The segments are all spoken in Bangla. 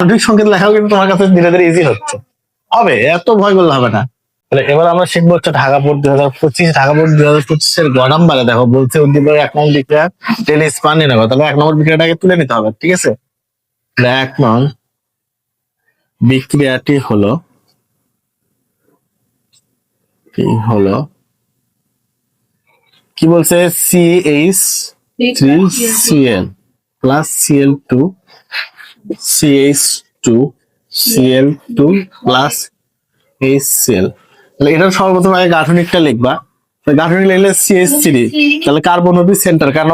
সঠিক সংকেত লেখাও কিন্তু তোমার কাছে ধীরে ধীরে ইজি হচ্ছে। হবে, এত ভয় করলে হবে না। তাহলে এবার আমরা শিখব হচ্ছে ঢাকা বোর্ড দুই হাজার পঁচিশ, ঢাকা দুই হাজার পঁচিশের গ নাম্বারে দেখো, বলছে এক নম্বর বিক্রিয়া টেন স্পান নিয়ে নেব। তাহলে এক নম্বর বিক্রিয়াটাকে তুলে নিতে হবে, ঠিক আছে? এক নং বিক্রিয়াটি হলো, কি হলো? কি বলছে? C H three C L plus C L two C H two C L two plus H C L তাহলে এটার সর্বপ্রথম আগে গাঠনিকটা লিখবা। গাঠনিক লিখলে সিএইচ থ্রি তাহলে কার্বন হবে সেন্টার কেন?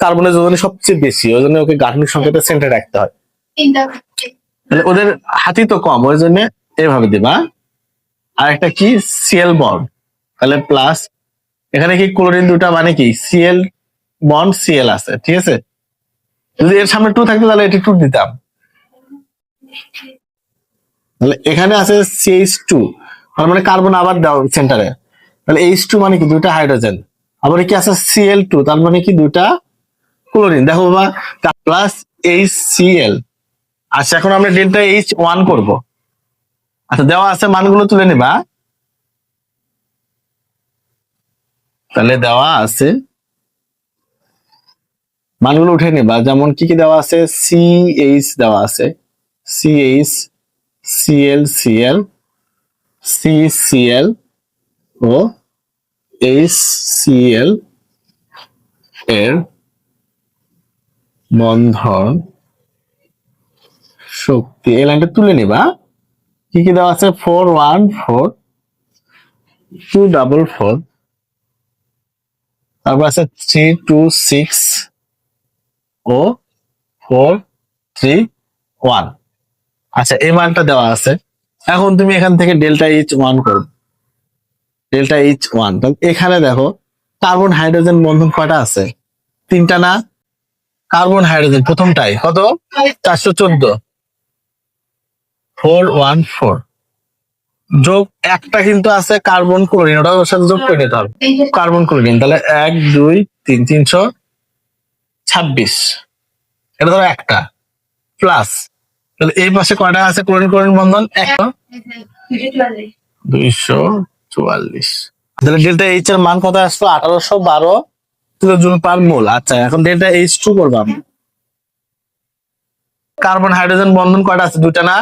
কার্বনের যোজনী সবচেয়ে বেশি, ওই জন্য ওকে গাঠনিক সংকেতের সেন্টার রাখতে হয়। তাহলে ওদের হাতি তো কম, ওই জন্য এভাবে দিবা। আর একটা কি? সিএল বন্ড তাহলে প্লাস এখানে কি ক্লোরিন দুটা মানে কি? সিএল বন্ড সিএল আছে, ঠিক আছে? যদি এর সামনে টু থাকতো, তাহলে এটি টু দিতাম। তাহলে এখানে আছে সিএইচ টু তার মানে কার্বন আবার দাও সেন্টারে তাহলে এইচ টু মানে কি? দুইটা হাইড্রোজেন আবার কি আছে? সিএল টু তার মানে কি? দুইটা ক্লোরিন দেখো বাবা প্লাস এইচ সিএল আচ্ছা এখন আমরা ডেল্টা এইচ ওয়ান করব। আচ্ছা দেওয়া আছে মানগুলো তুলে নিবা। তাহলে দেওয়া আছে মানগুলো উঠে নিবা যেমন কি কি দেওয়া আছে? সিএইচ দেওয়া আছে। C H C L C L C C L ও এইচ সিএল এর বন্ধন শক্তি। এই লাইনটা তুলে নিবা। কি কি দেওয়া আছে? Four one four, two double four, তারপর আছে থ্রি টু সিক্স ও ফোর থ্রি ওয়ান আচ্ছা এই মানটা দেওয়া আছে। এখন তুমি এখান থেকে ডেল্টা এইচ ওয়ান করো। ডেল্টা এইচ ওয়ান এখানে দেখো কার্বন হাইড্রোজেন বন্ধন কয়টা আছে? তিনটা না? কার্বন হাইড্রোজেন প্রথমটাই। কত? চারশো চোদ্দ। ফোর ওয়ান ফোর যোগ একটা কিন্তু আছে কার্বন ক্লোরিন ওটা ওর সাথে যোগ করে নিতে হবে। কার্বন ক্লোরিন তাহলে এক দুই তিন তিনশো ছাব্বিশ। এটা ধরো একটা। প্লাস তাহলে এই পাশে কয়টা আছে? ক্লোরিন ক্লোরিন বন্ধন? একটা দুইশো চুয়াল্লিশ। তাহলে ডেল্টা এইচ এর মান কত আসলো আঠারোশো বারো। Joule per mole. আচ্ছা এখন ডেল্টা এইচ টু করব আমি। কার্বন হাইড্রোজেন বন্ধন কয়টা আছে? দুইটা না?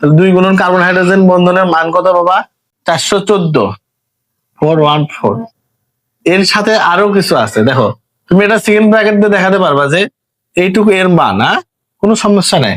দুই গুণন কার্বন হাইড্রোজেন বন্ধনের মান কত বাবা? চারশো চোদ্দ। ফোর ওয়ান ফোর এর সাথে আরও কিছু আছে, দেখো। তুমি এটা সেকেন্ড ব্র্যাকেট দিয়ে দেখাতে পারবা যে এইটুকু এর মান হ্যাঁ? কোনো সমস্যা নেই।